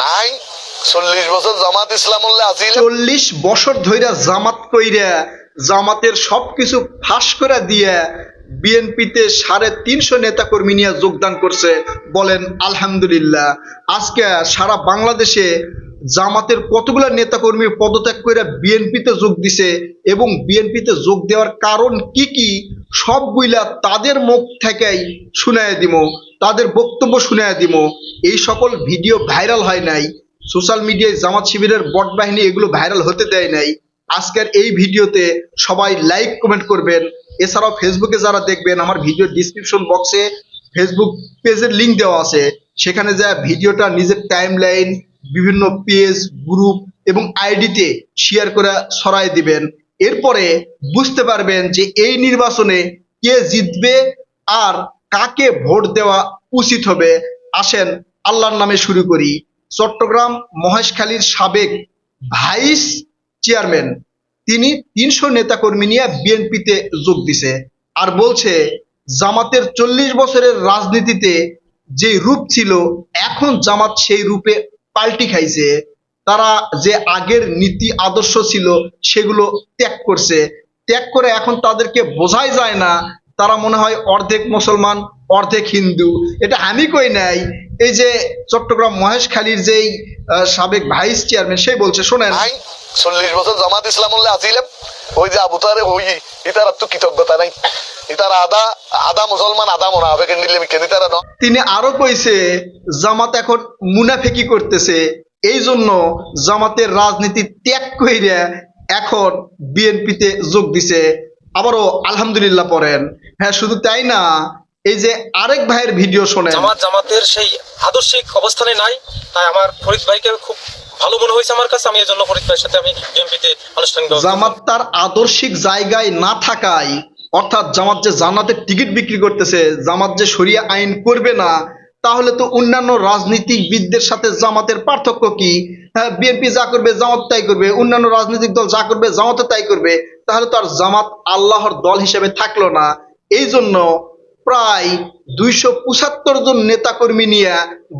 I, চল্লিশ বছর জামাত ইসলামুল্লাহ আছিল। চল্লিশ বছর ধইরা জামাত কইরা, জামাতের সবকিছু ফাঁস করে দিয়ে বিএনপিতে সাড়ে তিনশো নেতাকর্মী নিয়ে যোগদান করছে। বলেন, আলহামদুলিল্লাহ। আজকে সারা বাংলাদেশে জামাতের কতগুলো নেতাকর্মী পদত্যাগ করে বিএনপিতে যোগ দিছে এবং বিএনপিতে যোগ দেওয়ার কারণ কি কি, সবগুলা তাদের মুখ থেকেই শুনায় দিব তাদের বক্তব্য শুনায় দিব। এই সকল ভিডিও ভাইরাল হয় নাই। সোশ্যাল মিডিয়ায় জামাত শিবিরের বট বাহিনী এগুলো ভাইরাল হতে দেয় নাই। আজকের এই ভিডিওতে সবাই লাইক, কমেন্ট করবেন। এছাড়াও ফেসবুকে যারা দেখবেন, আমার ভিডিও ডিসক্রিপশন বক্সে ফেসবুক পেজের লিংক দেওয়া আছে। সেখানে যা ভিডিওটা নিজের টাইম লাইন বিভিন্ন পেজ গ্রুপ এবং আইডিতে শেয়ার করে ছড়াই দিবেন। এরপরে বুঝতে পারবেন যে এই নির্বাচনে কে জিতবে আর কাকে ভোট দেওয়া উচিত হবে? আসেন, আল্লাহর নামে শুরু করি। চট্টগ্রাম মহেশখালীর সাবেক ভাইস চেয়ারম্যান। তিনি তিনশো নেতাকর্মী নিয়ে বিএনপিতে যোগ দিছে আর বলছে, জামাতের চল্লিশ বছরের রাজনীতিতে যে রূপ ছিল, এখন জামাত সেই রূপে পাল্টি খাইছে। তারা যে আগের নীতি আদর্শ ছিল, সেগুলো ত্যাগ করছে। ত্যাগ করে এখন তাদেরকে বোঝাই যায় না তারা মনে হয় অর্ধেক মুসলমান অর্ধেক হিন্দু। এটা আমি কই নাই এই যে চট্টগ্রাম মহেশখালীর যেই সাবেক ভাইস চেয়ারম্যান সেই বলছে শোনেন। আই চল্লিশ বছর জামাত ইসলামুল্লাহ আছিলাম ওই যে আবু তারে ওই ইতার তো কৃতজ্ঞতা নাই। ইতার আদা আদা মুসলমান আদা মনে হবে কেন ইতারা তিনি আরও কইছে জামাত এখন মুনাফেকি করতেছে এই জন্য জামাতের রাজনীতি ত্যাগ কইরা এখন বিএনপিতে যোগ দিছে। আবারও আলহামদুলিল্লাহ পড়েন। হ্যাঁ শুধু তাই না এই যে আরেক ভাইয়ের ভিডিও শোনেন। জামাত জামাতের সেই আদর্শিক অবস্থানে নাই তাই আমার ফরিদ ভাইকে খুব ভালো মনে হয়েছে আমার কাছে আমি এই জন্য ফরিদ ভাইয়ের সাথে আমি বিএনপিতে আনুষ্ঠানিক জামাত তার আদর্শিক জায়গায় না থাকায় অর্থাৎ জামাত যে জান্নাতের টিকিট বিক্রি করতেছে জামাত যে সরিয়া আইন করবে না তাহলে তো অন্যান্য রাজনীতিবিদদের সাথে জামাতের পার্থক্য কি? হ্যাঁ বিএনপি যা করবে জামাত তাই করবে অন্যান্য রাজনৈতিক দল যা করবে জামাতও তাই করবে। তাহলে তো আর জামাত আল্লাহর দল হিসেবে থাকল না। এই জন্য প্রায় দুইশো পঁচাত্তর জন নেতাকর্মী নিয়ে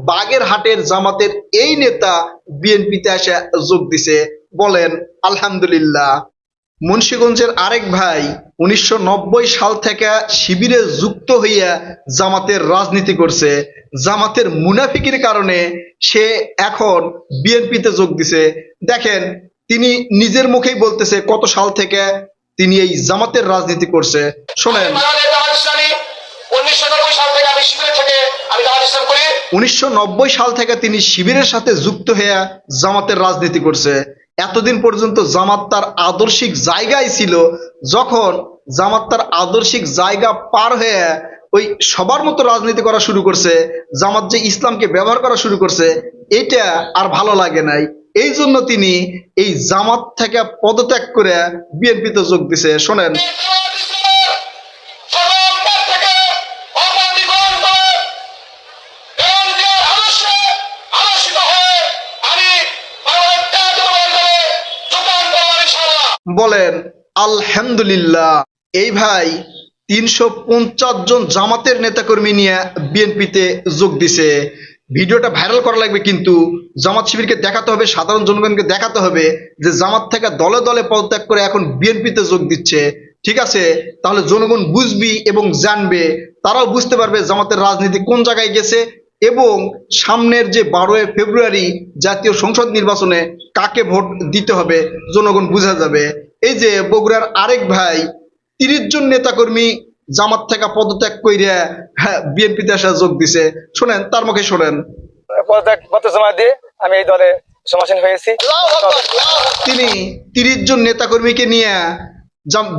বাগেরহাটের জামাতের এই নেতা বিএনপিতে এসে যোগ দিছে। বলেন, আলহামদুলিল্লাহ। মুন্সিগঞ্জের আরেক ভাই উনিশশো নব্বই সাল থেকে শিবিরে যুক্ত হইয়া জামাতের রাজনীতি করছে। জামাতের মুনাফিকির কারণে সে এখন বিএনপিতে যোগ দিছে। দেখেন তিনি নিজের মুখেই বলতেছে কত সাল থেকে তিনি এই জামাতের রাজনীতি করছে। শোনেন। উনিশশো সাল থেকে তিনি শিবিরের সাথে যুক্ত হয়ে জামাতের রাজনীতি করছে। এতদিন পর্যন্ত জামাত তার আদর্শিক জায়গায় ছিল। যখন জামাত তার আদর্শিক জায়গা পার হয়ে ওই সবার মতো রাজনীতি করা শুরু করছে জামাত যে ইসলামকে ব্যবহার করা শুরু করছে এটা আর ভালো লাগে নাই। এই জন্য তিনি এই জামাত থেকে পদত্যাগ করে বিএনপিতে যোগ দিছে। শোনেন। বলেন, আলহামদুলিল্লাহ, এই ভাই তিনশো পঞ্চাশ জন জামাতের নেতাকর্মী নিয়ে বিএনপিতে যোগ দিছে। ভিডিওটা ভাইরাল করা লাগবে কিন্তু জামাত শিবিরকে দেখাতে হবে, সাধারণ জনগণকে দেখাতে হবে যে জামাত থেকে দলে দলে পদত্যাগ করে এখন বিএনপিতে যোগ দিচ্ছে। ঠিক আছে? তাহলে জনগণ বুঝবি এবং জানবে, তারাও বুঝতে পারবে জামাতের রাজনীতি কোন জায়গায় গেছে এবং সামনের যে বারোই ফেব্রুয়ারি জাতীয় সংসদ নির্বাচনে কাকে ভোট দিতে হবে জনগণ বোঝা যাবে। এই যে বগুড়ার আরেক ভাই, তিরিশ জন নেতাকর্মী জামাত থেকে পদত্যাগ কইরা বিএনপিতে আসা যোগ দিছে। শোনেন তার মুখে শোনেন। পদত্যাগ পত্র জমা দিয়ে আমি এই দলে সমাসীন হয়েছি। তিনি তিরিশ জন নেতাকর্মীকে নিয়ে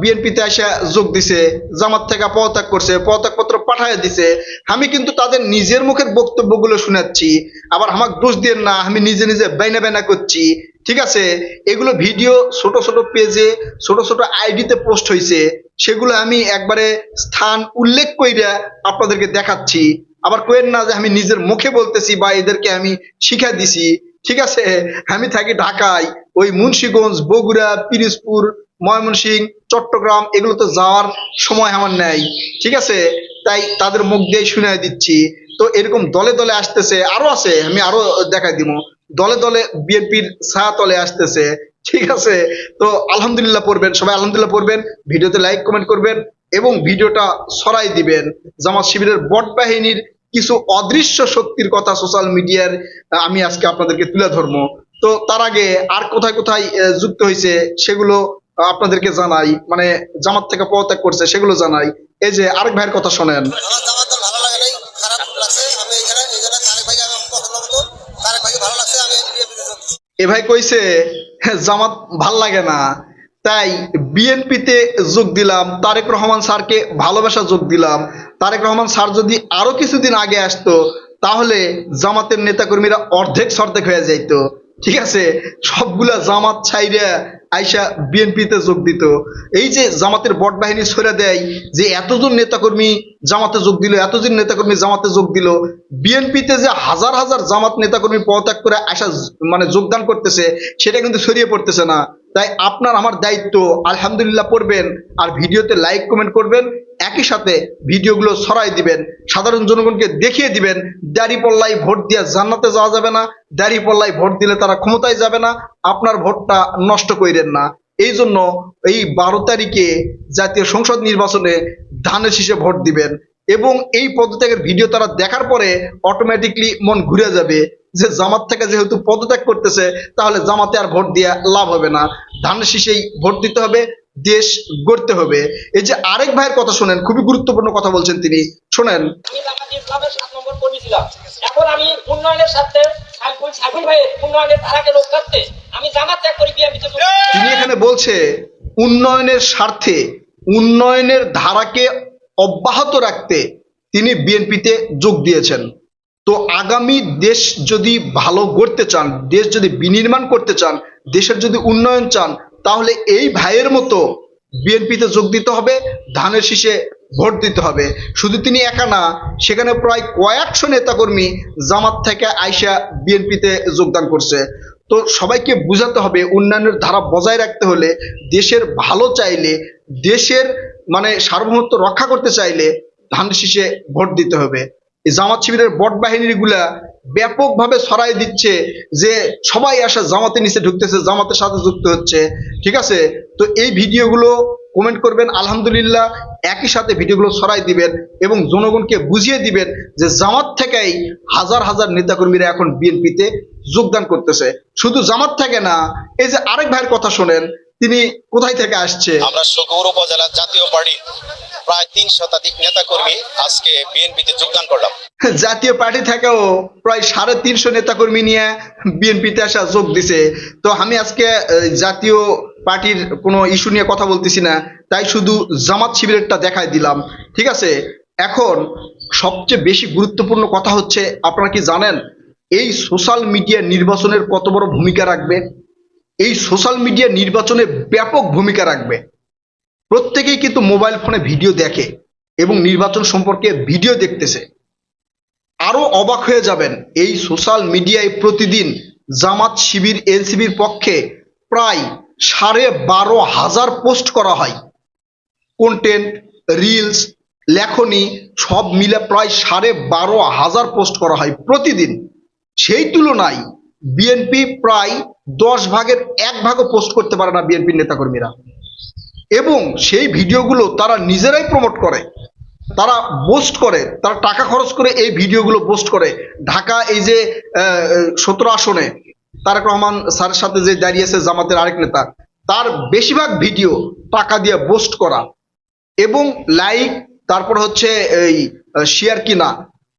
বিএনপিতে এসে যোগ দিছে জামাত থেকে পদত্যাগ করছে পদত্যাগ পত্র পাঠায় দিছে। আমি কিন্তু তাদের নিজের মুখের বক্তব্যগুলো শোনাচ্ছি আবার আমাকে দোষ দিয়ে না আমি নিজে নিজে বেনা বেনা করছি। ঠিক আছে? এগুলো ভিডিও ছোট ছোট পেজে ছোট ছোট আইডিতে পোস্ট হয়েছে সেগুলো আমি একবারে স্থান উল্লেখ কইরা আপনাদেরকে দেখাচ্ছি। আবার কোয়েন না যে আমি নিজের মুখে বলতেছি বা এদেরকে আমি শিখা দিছি। ঠিক আছে? আমি থাকি ঢাকায়। ওই মুন্সীগঞ্জ, বগুড়া, পিরিজপুর, ময়মনসিংহ, চট্টগ্রাম, এগুলো তো যাওয়ার সময় আমার নেই। ঠিক আছে? তাই তাদের মুখ দিয়ে শুনে দিচ্ছি। তো এরকম দলে দলে আসতেছে। আরও আছে, আমি আরও দেখাই দিব দলে দলে বিএনপির ছায়া তলে আসতেছে। ঠিক আছে? তো আলহামদুলিল্লাহ পড়বেন, সবাই আলহামদুলিল্লাহ পড়বেন। ভিডিওতে লাইক কমেন্ট করবেন এবং ভিডিওটা সরাই দিবেন। জামাত শিবিরের বট বাহিনীর কিছু অদৃশ্য শক্তির কথা সোশ্যাল মিডিয়ার আমি আজকে আপনাদেরকে তুলে ধরবো। তো তার আগে আর কোথায় কোথায় যুক্ত হয়েছে সেগুলো আপনাদেরকে জানাই। মানে জামাত থেকে পদত্যাগ করছে সেগুলো জানাই। এই যে আরেক ভাইয়ের কথা শোনেন। এ ভাই কইছে "হ্যাঁ, জামাত ভালো লাগে না। তাই বিএনপিতে যোগ দিলাম তারেক রহমান স্যারকে ভালোবাসা যোগ দিলাম। তারেক রহমান স্যার যদি আরও কিছুদিন আগে আসতো তাহলে জামাতের নেতাকর্মীরা অর্ধেক সর্ধেক হয়ে যাইতো। ঠিক আছে? সবগুলা জামাত ছাইরা আইসা বিএনপিতে যোগ দিত। এই যে জামাতের বট বাহিনী সরে দেয়, যে এতজন নেতাকর্মী জামাতে যোগ দিল, এতজন নেতাকর্মী জামাতে যোগ দিল, বিএনপিতে যে হাজার হাজার জামাত নেতাকর্মী পদত্যাগ করে আসা মানে যোগদান করতেছে, সেটা কিন্তু ছড়িয়ে পড়তেছে না। তাই আপনার আমার দায়িত্ব আলহামদুলিল্লাহ পড়বেন আর ভিডিওতে লাইক কমেন্ট করবেন। একই সাথে ভিডিওগুলো সরাই দিবেন। সাধারণ জনগণকে দেখিয়ে দিবেন। দাড়ি পল্লাই ভোট দিয়ে জান্নাতে যাওয়া যাবে না। দাড়ি পল্লাই ভোট দিলে তারা ক্ষমতায় যাবে না। আপনার ভোটটা নষ্ট কইরেন না। এই জন্য এই বারো তারিখে জাতীয় সংসদ নির্বাচনে ধানের শীষে ভোট দিবেন। এবং এই পদত্যাগের ভিডিও তারা দেখার পরে অটোমেটিকলি মন ঘুরে যাবে। যে জামাত থেকে যেহেতু পদত্যাগ করতেছে তাহলে জামাতে আর ভোট দিয়ে লাভ হবে না। ধানের শীষেই ভোট দিতে হবে দেশ গড়তে হবে। এই যে আরেক ভাইয়ের কথা শোনেন খুবই গুরুত্বপূর্ণ কথা বলছেন তিনি। শোনেন। আমি এখন উন্নয়নের সাথে। তিনি এখানে বলছে উন্নয়নের স্বার্থে উন্নয়নের ধারাকে অব্যাহত রাখতে তিনি বিএনপিতে যোগ দিয়েছেন। তো আগামী দেশ যদি ভালো গড়তে চান, দেশ যদি বিনির্মাণ করতে চান, দেশের যদি উন্নয়ন চান, তাহলে এই ভাইয়ের মতো বিএনপিতে যোগ দিতে হবে, ধানের শীষে ভোট দিতে হবে। শুধু তিনি একা না, সেখানে প্রায় কয়েকশো নেতাকর্মী জামাত থেকে আইসা বিএনপিতে যোগদান করছে। তো সবাইকে বুঝাতে হবে, উন্নয়নের ধারা বজায় রাখতে হলে দেশের ভালো চাইলে, দেশের মানে সার্বভৌমত্ব রক্ষা করতে চাইলে ধান শীষে ভোট দিতে হবে। এই জামাত শিবিরের বট বাহিনীরগুলা ব্যাপকভাবে ছড়াই দিচ্ছে যে সবাই আসা জামাতে নিচে ঢুকতেছে, জামাতের সাথে যুক্ত হচ্ছে, ঠিক আছে? তো এই ভিডিওগুলো কমেন্ট করবেন, আলহামদুলিল্লাহ একই সাথে ভিডিওগুলো ছড়াই দিবেন এবং জনগণকে বুঝিয়ে দিবেন যে জামাত থেকেই হাজার হাজার নেতাকর্মীরা এখন বিএনপিতে যোগদান করতেছে। শুধু জামাত থেকে না, এই যে আরেক ভাইয়ের কথা শোনেন তিনি কোথায় থেকে আসছে? আমরা সুগৌর উপজেলা জাতীয় পার্টি প্রায় তিন শতাধিক নেতাকর্মী আজকে বিএনপিতে যোগদান করলাম। জাতীয় পার্টি থেকেও প্রায় সাড়ে তিনশো নেতাকর্মী নিয়ে বিএনপিতে আসা যোগ দিছে। তো আমি আজকে জাতীয় পার্টির কোনো ইস্যু নিয়ে কথা বলতেছি না তাই শুধু জামাত শিবিরেরটা দেখাই দিলাম। ঠিক আছে? এখন সবচেয়ে বেশি গুরুত্বপূর্ণ কথা হচ্ছে আপনারা কি জানেন এই সোশ্যাল মিডিয়া নির্বাচনের কত বড় ভূমিকা রাখবে? এই সোশ্যাল মিডিয়া নির্বাচনে ব্যাপক ভূমিকা রাখবে। প্রত্যেকেই কিন্তু মোবাইল ফোনে ভিডিও দেখে এবং নির্বাচন সম্পর্কে ভিডিও দেখতেছে। আরও অবাক হয়ে যাবেন, এই সোশ্যাল মিডিয়ায় প্রতিদিন জামাত শিবির, এনসিবির পক্ষে প্রায় সাড়ে বারো হাজার পোস্ট করা হয়। কন্টেন্ট রিলস লেখনি সব মিলে প্রায় সাড়ে বারো হাজার পোস্ট করা হয় প্রতিদিন। সেই তুলনায় বিএনপি প্রায় দশ ভাগের এক ভাগও পোস্ট করতে পারে না বিএনপির নেতাকর্মীরা। এবং সেই ভিডিওগুলো তারা নিজেরাই প্রমোট করে, তারা পোস্ট করে, তারা টাকা খরচ করে এই ভিডিওগুলো পোস্ট করে। ঢাকা এই যে সতেরো আসনে তারেক রহমান স্যারের সাথে যে দাঁড়িয়েছে জামাতের আরেক নেতা, তার বেশিরভাগ ভিডিও টাকা দিয়ে পোস্ট করা। এবং লাইক তারপর হচ্ছে এই শেয়ার কিনা,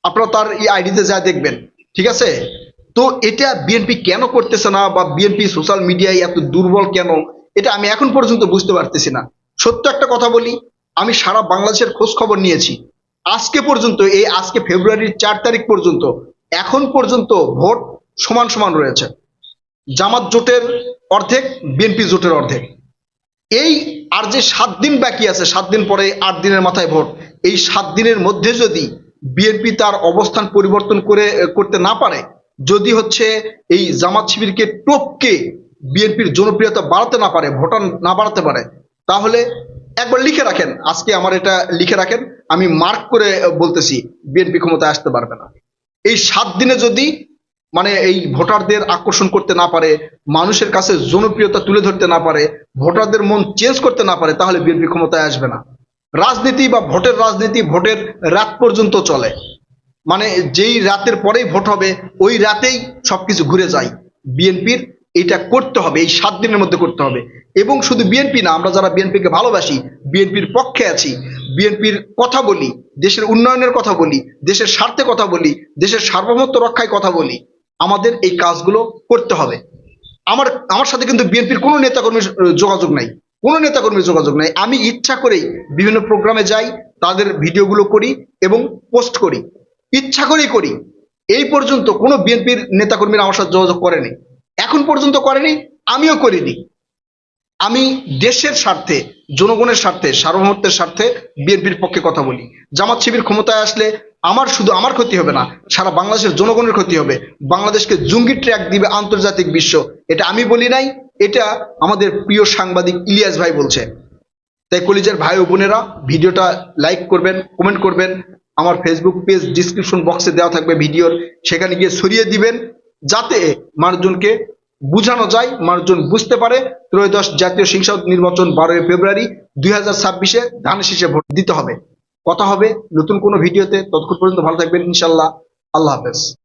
আপনারা তার এই আইডিতে যা দেখবেন, ঠিক আছে? তো এটা বিএনপি কেন করতেছে না বা বিএনপি সোশ্যাল মিডিয়ায় এত দুর্বল কেন? এটা আমি এখন পর্যন্ত বুঝতে পারতেছি না। সত্য একটা কথা বলি, আমি সারা বাংলাদেশের খোঁজ খবর নিয়েছি। আজকে পর্যন্ত, এই আজকে ফেব্রুয়ারির চার তারিখ পর্যন্ত, এখন পর্যন্ত ভোট সমান সমান রয়েছে। জামাত জোটের অর্ধেক বিএনপি জোটের অর্ধেক। এই আর যে সাত দিন বাকি আছে, সাত দিন পরে আট দিনের মাথায় ভোট, এই সাত দিনের মধ্যে যদি বিএনপি তার অবস্থান পরিবর্তন করে, করতে না পারে যদি হচ্ছে এই জামাত শিবিরকে টপকে বিএনপির জনপ্রিয়তা বাড়াতে না পারে ভোটার না বাড়াতে পারে, তাহলে একবার লিখে রাখেন। আজকে আমার এটা লিখে রাখেন। আমি মার্ক করে বলতেছি, বিএনপি ক্ষমতায় আসতে পারবে না। এই সাত দিনে যদি মানে এই ভোটারদের আকর্ষণ করতে না পারে, মানুষের কাছে জনপ্রিয়তা তুলে ধরতে না পারে, ভোটারদের মন চেঞ্জ করতে না পারে, তাহলে বিএনপি ক্ষমতায় আসবে না। রাজনীতি বা ভোটের রাজনীতি ভোটের রাত পর্যন্ত চলে। মানে যেই রাতের পরেই ভোট হবে, ওই রাতেই সবকিছু ঘুরে যায়। বিএনপির এটা করতে হবে, এই সাত দিনের মধ্যে করতে হবে। এবং শুধু বিএনপি না, আমরা যারা বিএনপিকে ভালোবাসি, বিএনপির পক্ষে আছি, বিএনপির কথা বলি, দেশের উন্নয়নের কথা বলি, দেশের স্বার্থে কথা বলি, দেশের সার্বভৌমত্ব রক্ষায় কথা বলি, আমাদের এই কাজগুলো করতে হবে। আমার আমার সাথে কিন্তু বিএনপির কোনো নেতাকর্মীর যোগাযোগ নাই, কোনো নেতাকর্মীর যোগাযোগ নাই। আমি ইচ্ছা করেই বিভিন্ন প্রোগ্রামে যাই, তাদের ভিডিওগুলো করি এবং পোস্ট করি। ইচ্ছা করেই করি। এই পর্যন্ত কোনো বিএনপির নেতাকর্মীরা আমার সাথে যোগাযোগ করেনি। এখন পর্যন্ত করেনি, আমিও করিনি। আমি দেশের স্বার্থে, জনগণের স্বার্থে, সার্বভৌমত্বের স্বার্থে বিএনপির পক্ষে কথা বলি। জামাত শিবির ক্ষমতায় আসলে আমার শুধু আমার ক্ষতি হবে না, সারা বাংলাদেশের জনগণের ক্ষতি হবে। বাংলাদেশকে জঙ্গি ট্র্যাক দিবে আন্তর্জাতিক বিশ্ব। এটা আমি বলি নাই, এটা আমাদের প্রিয় সাংবাদিক ইলিয়াস ভাই বলছে। তাই কলিজার ভাই ও বোনেরা, ভিডিওটা লাইক করবেন কমেন্ট করবেন আমার ফেসবুক পেজ ডিসক্রিপশন বক্সে দেওয়া থাকবে ভিডিওর সেখানে গিয়ে সরিয়ে দিবেন যাতে মানুষজনকে বুঝানো যায়, মানুষজন বুঝতে পারে। ত্রয়োদশ জাতীয় সংসদ নির্বাচন বারোই ফেব্রুয়ারি দুই হাজার ছাব্বিশে ধান শীষে ভোট দিতে হবে। কথা হবে নতুন কোনো ভিডিওতে ততক্ষণ পর্যন্ত ভালো থাকবেন ইনশাল্লাহ আল্লাহ হাফেজ।